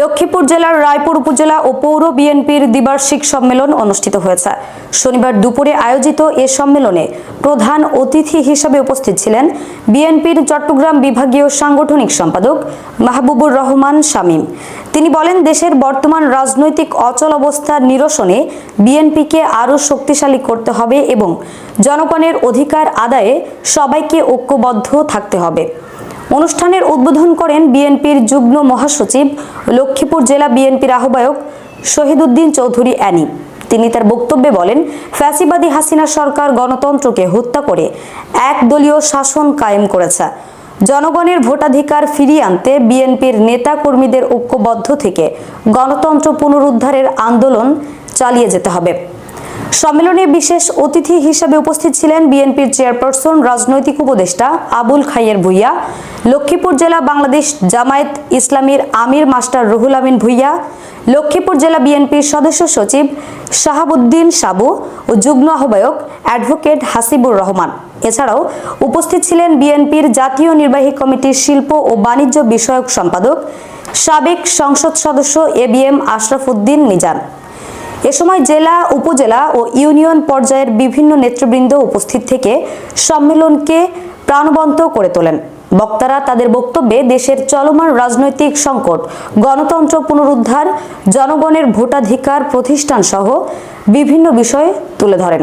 লক্ষ্মীপুর জেলার রায়পুর উপজেলা ও পৌর বিএনপির দ্বিবার্ষিক সম্মেলন অনুষ্ঠিত হয়েছে। শনিবার দুপুরে আয়োজিত এ সম্মেলনে প্রধান অতিথি হিসেবে উপস্থিত ছিলেন বিএনপির চট্টগ্রাম বিভাগীয় সাংগঠনিক সম্পাদক মাহবুবুর রহমান শামীম। তিনি বলেন, দেশের বর্তমান রাজনৈতিক অচল অবস্থা নিরসনে বিএনপিকে আরও শক্তিশালী করতে হবে এবং জনগণের অধিকার আদায়ে সবাইকে ঐক্যবদ্ধ থাকতে হবে। অনুষ্ঠানের উদ্বোধন করেন বিএনপির যুগ্ম মহাসচিব, লক্ষ্মীপুর জেলা বিএনপির আহ্বায়ক শহীদুদ্দিন চৌধুরী অ্যানি। তিনি তার বক্তব্যে বলেন, ফ্যাসিবাদী হাসিনা সরকার গণতন্ত্রকে হত্যা করে একদলীয় শাসন কায়েম করেছে। জনগণের ভোটাধিকার ফিরিয়ে আনতে বিএনপির নেতা কর্মীদের ঐক্যবদ্ধ থেকে গণতন্ত্র পুনরুদ্ধারের আন্দোলন চালিয়ে যেতে হবে। সম্মেলনে বিশেষ অতিথি হিসেবে উপস্থিত ছিলেন বিএনপির চেয়ারপারসন, রাজনৈতিক উপদেষ্টা আবুল খাইয়ের ভুইয়া, লক্ষ্মীপুর জেলা বাংলাদেশ জামায়াত ইসলামীর আমির মাস্টার রুহুল আমিন ভুইয়া, লক্ষ্মীপুর জেলা বিএনপির সদস্য সচিব শাহাবুদ্দিন সাবু ও যুগ্ম আহ্বায়ক অ্যাডভোকেট হাসিবুর রহমান। এছাড়াও উপস্থিত ছিলেন বিএনপির জাতীয় নির্বাহী কমিটির শিল্প ও বাণিজ্য বিষয়ক সম্পাদক, সাবেক সংসদ সদস্য A B M Ashraf Uddin Nizan এ সময় জেলা, উপজেলা ও ইউনিয়ন পর্যায়ের বিভিন্ন নেতৃবৃন্দ উপস্থিত থেকে সম্মেলনকে প্রাণবন্ত করে তোলেন। বক্তারা তাদের বক্তব্যে দেশের চলমান রাজনৈতিক সংকট, গণতন্ত্র পুনরুদ্ধার, জনগণের ভোটাধিকার প্রতিষ্ঠান সহ বিভিন্ন বিষয়ে তুলে ধরেন।